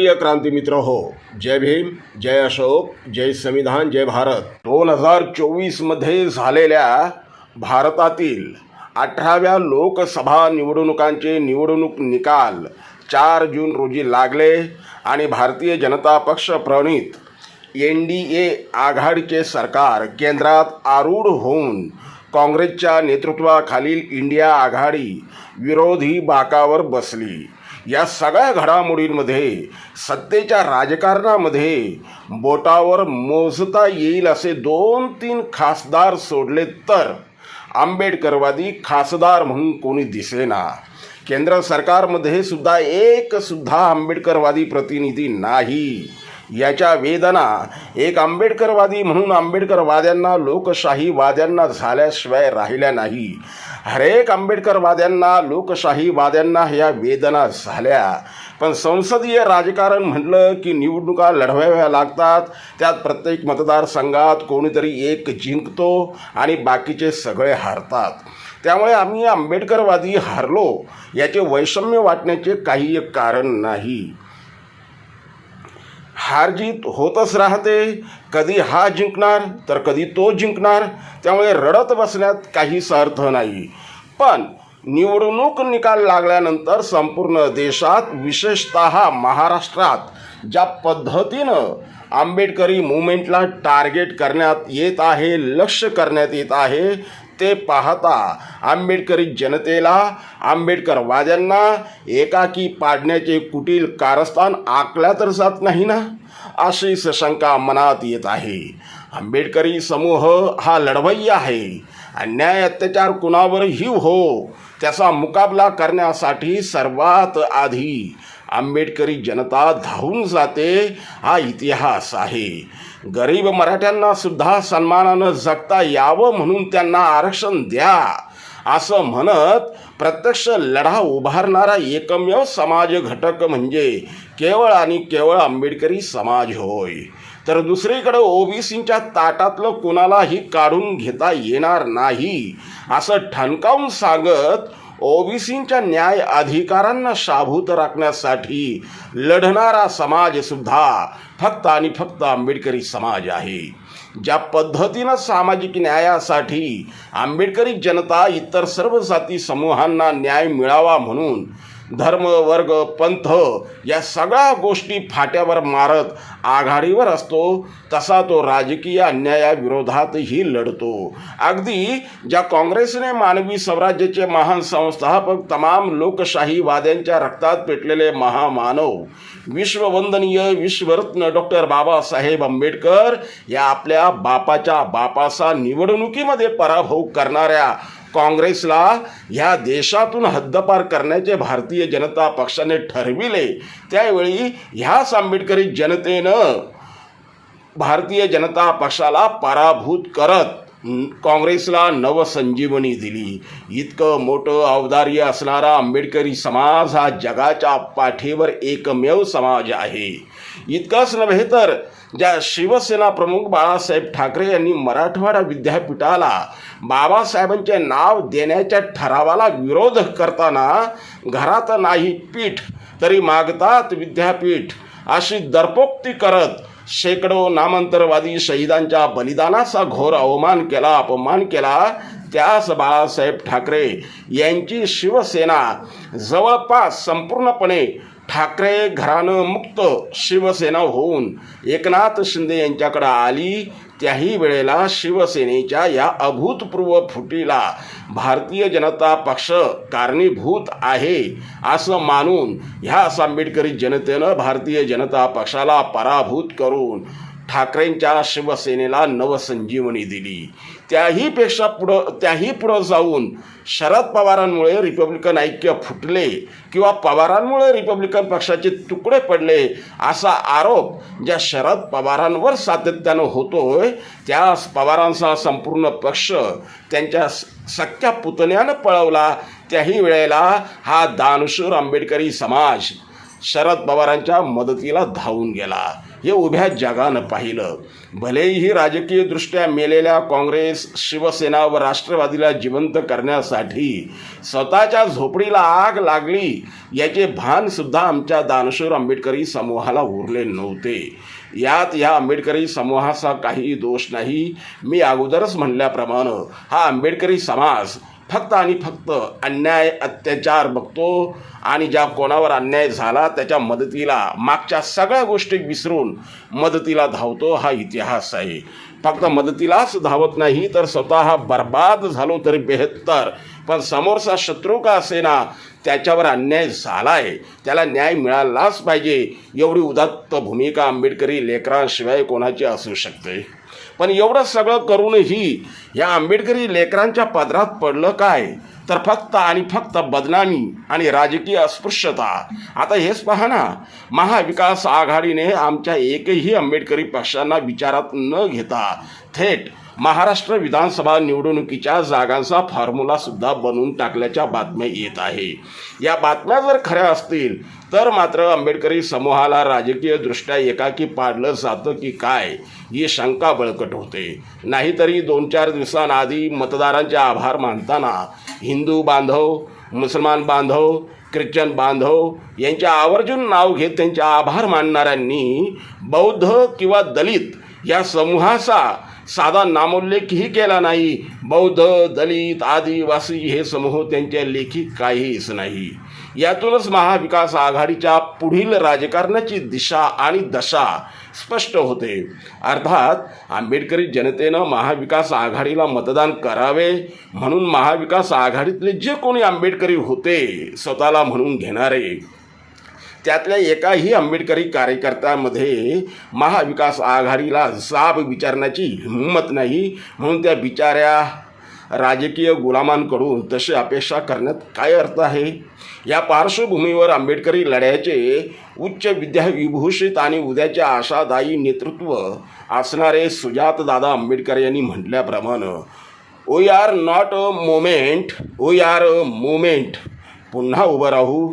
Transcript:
प्रिय क्रांती मित्र हो जय भीम जय अशोक जय संविधान जय भारत. दोन हजार चोवीसमध्ये झालेल्या भारतातील अठराव्या लोकसभा निवडणुकांचे निवडणूक निकाल चार जून रोजी लागले आणि भारतीय जनता पक्ष प्रणित एन डी ए आघाडीचे सरकार केंद्रात आरूढ होऊन काँग्रेसच्या नेतृत्वाखालील इंडिया आघाडी विरोधी बाकावर बसली. या सगळ्या घडामोडींमध्ये सत्तेच्या राजकारणामध्ये बोटावर मोजता येईल असे दोन तीन खासदार सोडले तर आंबेडकरवादी खासदार म्हणून कोणी दिसेना केंद्र सरकारमध्ये सुद्धा एक सुद्धा आंबेडकरवादी प्रतिनिधी नाही. याच्या वेदना. एक आंबेडकरवादी म्हणून आंबेडकरवाद्यांना लोकशाहीवाद्यांना झाल्याशिवाय राहिल्या नाही. हरेक आंबेडकरवाद्यांना लोकशाहीवाद्यांना ह्या वेदना झाल्या. पण संसदीय राजकारण म्हटलं की निवडणुका लढवाव्या लागतात. त्यात प्रत्येक मतदारसंघात कोणीतरी एक जिंकतो आणि बाकीचे सगळे हारतात. त्यामुळे आम्ही आंबेडकरवादी हारलो. याचे वैषम्य वाटण्याचे काही एक कारण नाही. हार जीत होतच राहते. कधी हा जिंकणार तर कधी तो जिंकणार. त्यामुळे रडत बसण्यात काहीच अर्थ नाही. पण निवडणूक निकाल लागल्यानंतर संपूर्ण देशात विशेषत महाराष्ट्रात ज्या पद्धतीनं आंबेडकरी मुवमेंटला टार्गेट करण्यात येत आहे लक्ष करण्यात येत आहे ते पाहता आंबेडकरी जनतेला आंबेडकरवाद्यांना एकाकी पाडण्याचे कुटील कारस्थान आकल्या तर जात नाही ना? अशी सशंका मनात येत आहे. आंबेडकरी समूह हा लढवय्य आहे. अन्याय अत्याचार कुणावरही हो? त्याचा मुकाबला करण्यासाठी सर्वात आधी आंबेडकरी जनता धावून जाते हा इतिहास आहे. गरीब मराठ्यांना सुद्धा सन्मानानं जगता यावं म्हणून त्यांना आरक्षण द्या असं म्हणत प्रत्यक्ष लढा उभारणारा एकमेव समाज घटक म्हणजे केवळ आणि केवळ आंबेडकरी समाज होय. तर दुसरीकडे ओबीसींच्या ताटातलं कोणालाही काढून घेता येणार नाही असं ठणकावून सांगत ओबीसींच्या न्याय अधिकारांना शाभूत राखण्यासाठी लढणारा समाजसुद्धा फक्त आणि फक्त आंबेडकरी समाज आहे. ज्या पद्धतीनं सामाजिक न्यायासाठी आंबेडकरी जनता इतर सर्व जाती समूहांना न्याय मिळावा म्हणून धर्म वर्ग पंथ या सगळ्या गोष्टी फाट्यावर मारत आघाडीवर असतो तसा तो राजकीय अन्यायाविरोधातही लढतो. अगदी ज्या काँग्रेसने मानवी स्वराज्याचे महान संस्थापक तमाम लोकशाहीवाद्यांच्या रक्तात पेटलेले महामानव विश्ववंदनीय विश्वरत्न डॉक्टर बाबासाहेब आंबेडकर या आपल्या बापाच्या बापाचा निवडणुकीमध्ये पराभव करणाऱ्या काँग्रेसला ह्या देशातून हद्दपार करण्याचे भारतीय जनता पक्षाने ठरविले. त्यावेळी ह्याच आंबेडकरी जनतेनं भारतीय जनता पक्षाला पराभूत करत काँग्रेसला नवसंजीवनी दिली. इतकं मोठं औदार्य असणारा आंबेडकरी समाज हा जगाच्या पाठीवर एकमेव समाज आहे. इतकंच नव्हे तर. ज्या शिवसेना प्रमुख बाळासाहेब ठाकरे यांनी मराठवाडा विद्यापीठाला बाबासाहेबांचे नाव देण्याच्या ठरावाला विरोध करताना घरात नाही पीठ तरी मागतात विद्यापीठ अशी दरपोक्ती करत शेकडो नामांतरवादी शहीदांच्या बलिदानाचा घोर अवमान केला अपमान केला. त्यास बाळासाहेब ठाकरे यांची शिवसेना जवळपास संपूर्णपणे ठाकरे घराणं मुक्त शिवसेना होऊन एकनाथ शिंदे यांच्याकडे आली त्याही वेळेला शिवसेनेच्या या अभूतपूर्व फुटीला भारतीय जनता पक्ष कारणीभूत आहे असं मानून ह्या आंबेडकरी जनतेनं भारतीय जनता पक्षाला पराभूत करून ठाकरेंच्या शिवसेनेला नवसंजीवनी दिली. त्याहीपेक्षा पुढं त्याही पुढं जाऊन शरद पवारांमुळे रिपब्लिकन ऐक्य फुटले किंवा पवारांमुळे रिपब्लिकन पक्षाचे तुकडे पडले असा आरोप ज्या शरद पवारांवर सातत्यानं होतोय त्या पवारांचा संपूर्ण पक्ष त्यांच्या सख्या पुतण्यानं पळवला. त्याही वेळेला हा दानशूर आंबेडकरी समाज शरद पवारांच्या मदतीला धावून गेला. हे उभ्या जगानं पाहिलं. भलेही राजकीयदृष्ट्या मेलेल्या काँग्रेस शिवसेना व राष्ट्रवादीला जिवंत करण्यासाठी स्वतःच्या झोपडीला आग लागली याचे भानसुद्धा आमच्या दानशूर आंबेडकरी समूहाला उरले नव्हते. यात या आंबेडकरी समूहाचा काही दोष नाही. मी अगोदरच म्हणल्याप्रमाणे हा आंबेडकरी समाज फक्त आणि फक्त अन्याय अत्याचार बघतो आणि ज्या कोणावर अन्याय झाला त्याच्या मदतीला मागच्या सगळ्या गोष्टी विसरून मदतीला धावतो हा इतिहास आहे. फक्त मदतीलाच धावत नाही तर स्वतः बर्बाद झालो तरी बेहत्तर. पण समोरचा शत्रू का असेना? त्याच्यावर अन्याय झालाय. त्याला न्याय मिळालाच पाहिजे. एवढी उदात्त भूमिका आंबेडकरी लेकरांशिवाय कोणाची असू शकते? पण एवढं सगळं करूनही या आंबेडकरी लेकरांच्या पदरात पडलं काय? तर फक्त आणि फक्त बदनामी आणि राजकीय अस्पृश्यता. आता हेच पहा ना महाविकास आघाडीने आमच्या एकही आंबेडकरी पक्षांना विचारात न घेता थेट महाराष्ट्र विधानसभा निवडणुकीच्या जागांचा फॉर्म्युला सुद्धा बनवून टाकल्याच्या बातम्या येत आहे. या बातम्या जर खऱ्या असतील तर मात्र आंबेडकरी समूहाला राजकीयदृष्ट्या एकाकी पाडलं जातं की काय ही शंका बळकट होते. नाहीतरी दोन चार दिवसांआधी मतदारांचे आभार मानताना हिंदू बांधव मुसलमान बांधव ख्रिश्चन बांधव यांचे आवर्जून नाव घेत त्यांचे आभार मानणाऱ्यांनी बौद्ध किंवा दलित या समूहाचा साधा नामोल्लेखही केला नाही. बौद्ध दलित आदिवासी हे समूह त्यांच्या लेखी काहीच नाही. यातूनच महाविकास आघाडीच्या पुढील राजकारणाची दिशा आणि दशा स्पष्ट होते. अर्थात आंबेडकरी जनतेनं महाविकास आघाडीला मतदान करावे म्हणून महाविकास आघाडीतले जे कोणी आंबेडकरी होते स्वतःला म्हणून घेणारे. त्यातल्या एकाही आंबेडकरी कार्यकर्त्यामध्ये महाविकास आघाडीला जाब विचारण्याची हिंमत नाही म्हणून त्या बिचाऱ्या राजकीय गुलामांकडून तशी अपेक्षा करण्यात काय अर्थ आहे? या पार्श्वभूमीवर आंबेडकरी लढ्याचे उच्च विद्याविभूषित आणि उद्याचे आशादायी नेतृत्व असणारे सुजातदादा आंबेडकर यांनी म्हटल्याप्रमाणे we are not a moment we are a moment पुन्हा उभं राहू.